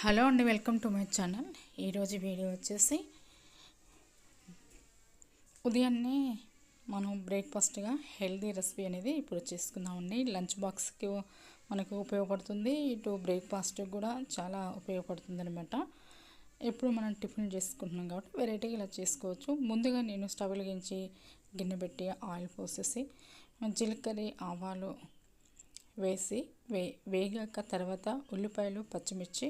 Hello అండి welcome to my channel. ఈరోజు video వచ్చేసి ఉదయాన్నే మనం బ్రేక్ఫాస్ట్గా హెల్దీ రెసిపీ అనేది ఇప్పుడు చేసుకుందామండి. లంచ్ బాక్స్కి మనకు ఉపయోగపడుతుంది. ఇటు బ్రేక్ఫాస్ట్ కూడా చాలా ఉపయోగపడుతుంది అనమాట ఎప్పుడు మనం టిఫిన్ చేసుకుంటున్నాం కాబట్టి వెరైటీగా ఇలా చేసుకోవచ్చు. ముందుగా నేను స్టవ్ వెలిగించి గిన్నె పెట్టి ఆయిల్ పోసేసి జీలకర్ర ఆవాలు వేసి వే వేగాక తర్వాత ఉల్లిపాయలు పచ్చిమిర్చి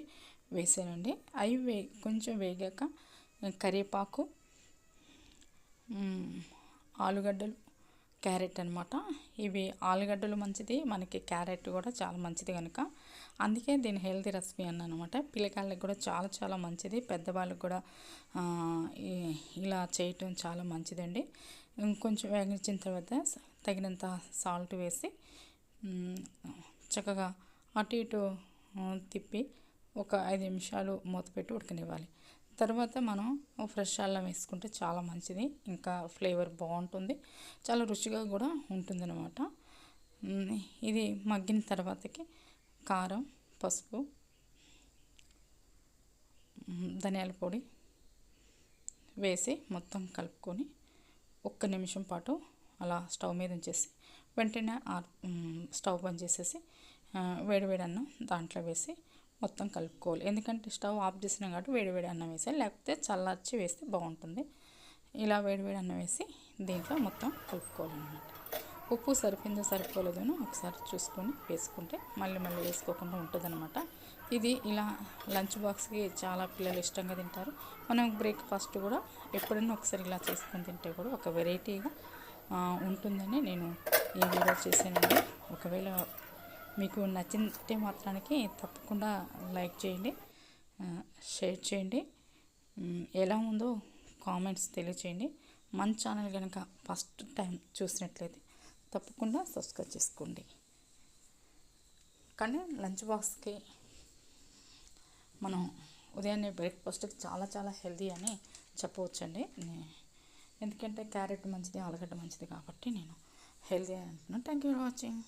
వేసానండి. అవి వే కొంచెం వేగాక కరివేపాకు ఆలుగడ్డలు క్యారెట్ అనమాట ఇవి ఆలుగడ్డలు మంచిది మనకి క్యారెట్ కూడా చాలా మంచిది కనుక అందుకే దీని హెల్తీ రెసిపీ అన్నాను అనమాట పిల్లకాయలకు కూడా చాలా చాలా మంచిది. పెద్దవాళ్ళకి కూడా ఇలా చేయటం చాలా మంచిదండి. ఇంకొంచెం వేగించిన తర్వాత తగినంత సాల్ట్ వేసి చక్కగా అటు ఇటు తిప్పి ఒక ఐదు నిమిషాలు మూత పెట్టి ఉడకనివ్వాలి. తర్వాత మనం ఫ్రెష్ అల్లం వేసుకుంటే చాలా మంచిది. ఇంకా ఫ్లేవర్ బాగుంటుంది. చాలా రుచిగా కూడా ఉంటుందన్నమాట. మ్, ఇది మగ్గిన తర్వాతకి కారం పసుపు ధనియాల పొడి వేసి మొత్తం కలుపుకొని ఒక్క నిమిషం పాటు అలా స్టవ్ మీద ఉంచేసి వెంటనే ఆ- స్టవ్ బంద్ చేసేసి వేడివేడి అన్నం దాంట్లో వేసి మొత్తం కలుపుకోవాలి. ఎందుకంటే స్టవ్ ఆఫ్ చేసినాం కాబట్టి వేడివేడి అన్నం వేసాలి లేకపోతే చల్లార్చి వేస్తే బాగుంటుంది. ఇలా వేడివేడి అన్నం వేసి దీంట్లో మొత్తం కలుపుకోవాలన్నమాట. ఉప్పు సరిపోయిందో సరిపోలేదో ఒకసారి చూసుకొని వేసుకుంటే మళ్ళీ మళ్ళీ వేసుకోకుండా ఉంటుందన్నమాట. ఇది ఇలా లంచ్ బాక్స్కి చాలా పిల్లలు ఇష్టంగా తింటారు. మనం బ్రేక్ఫాస్ట్ కూడా ఎప్పుడైనా ఒకసారి ఇలా చేసుకొని తింటే కూడా ఒక వెరైటీగా ఉంటుందని నేను ఈ వీడియో చేశానండి. ఒకవేళ మీకు నచ్చితే మాత్రానికి తప్పకుండా లైక్ చేయండి షేర్ చేయండి ఎలా ఉందో కామెంట్స్ తెలియచేయండి. మన ఛానల్ కనుక ఫస్ట్ టైం చూసినట్లయితే తప్పకుండా సబ్స్క్రైబ్ చేసుకోండి. కానీ లంచ్ బాక్స్కి మనం ఉదయాన్నే బ్రేక్ఫాస్ట్కి చాలా చాలా హెల్దీ అని చెప్పవచ్చండి. నే- ఎందుకంటే క్యారెట్ మంచిది ఆలుగడ్డ మంచిది కాబట్టి నేను హెల్దీ అని అంటున్నాను. Thank you for watching